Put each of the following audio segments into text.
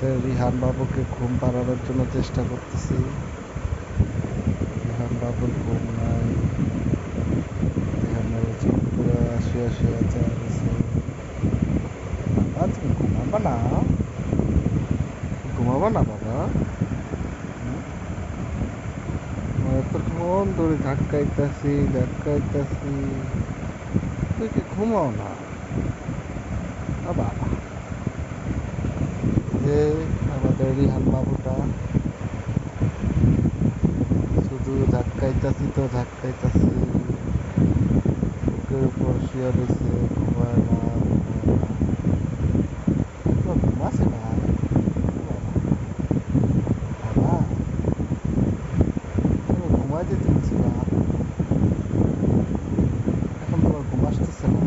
আমাদের রিহান বাবুকে ঘুম পাড়ানোর জন্য চেষ্টা করতেছি। রিহান বাবুর ঘুম নাই। রিহান বাবু চুপ করে শুয়ে শুয়ে আছে বাবা, তুমি ঘুমাবা না? ঘুমাবা না, বাবা? এতক্ষণ ধরে ধাক্কাইতাছি ধাক্কাইতাছি। তুই কি ঘুমাও না? বাবা যে আমাদের রিহান বাবুটা। শুধু ধাক্কাইতাছি তো ধাক্কাইতাছি। বুকের উপর শুয়ে রয়েছে ঘুমায় না না ঘুমাইতে না। এখন তোমার ঘুম আসতেছে না।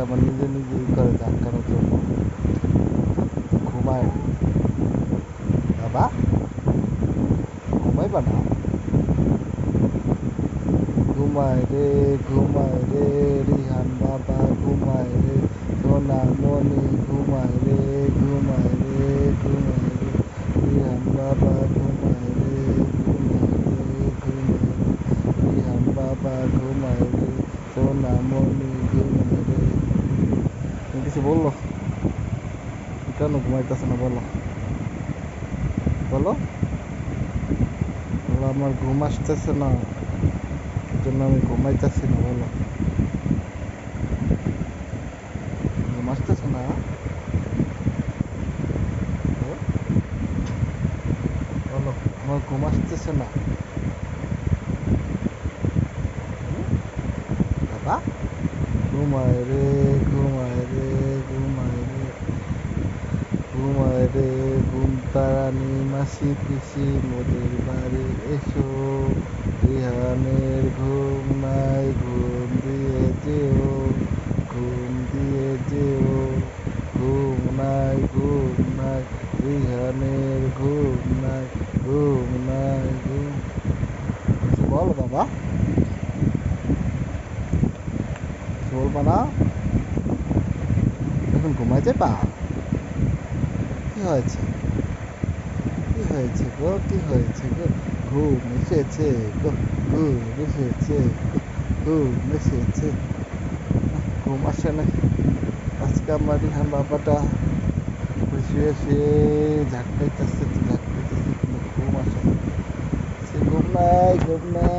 ধাক্কাইলে আমার নিজে নিজে ই করে ধাক্কানোর জন্য ঘুমায় বাবা ঘুমাইবা না ঘুমায় রে ঘুমায় রে রিহান বাবা ঘুমায় রে সোনা মনি ঘুমায় রে ঘুমায় রে ঘুমায় রে রিহান বাবা ঘুমায় রে ঘুমায় রে ঘুমায় রে রিহান বাবা ঘুমায় রে সোনা মনি ঘুমায় রে তুমি কিছু বলল? কেন ঘুমাইতেছে না বলো? বলো। আমার ঘুম আসতেছে না। জন্য আমি ঘুমাইতেছি না, বলো। ঘুম আসতেছে না? বলো, আমার ঘুম আসতেছে না? বাবা, ঘুমায় রে। ঘুমায় রে ঘুম তারানি মাসি পিসি, মোদের বাড়ি এসো। রিহানের ঘুম নাই, ঘুম দিয়ে যেও, ঘুম দিয়ে যেও। ঘুম নাই ঘুম নাই রিহানের ঘুম নাই ঘুম নাই, ঘুম বল বাবা। বলবা না? এখন ঘুমাই যাবা কি হয়েছে? কি হয়েছে গো? কি হয়েছে গো? ঘুম এসেছে গো, ঘুম এসেছে ঘুম এসেছে ঘুম আসে না আজকে আমার রিহান বাবাটা শুয়ে শুয়ে ঝাঁকাইতেছে তো ঝাঁকাইতেছে কিন্তু ঘুম আসে না সে ঘুম নাই ঘুম নাই।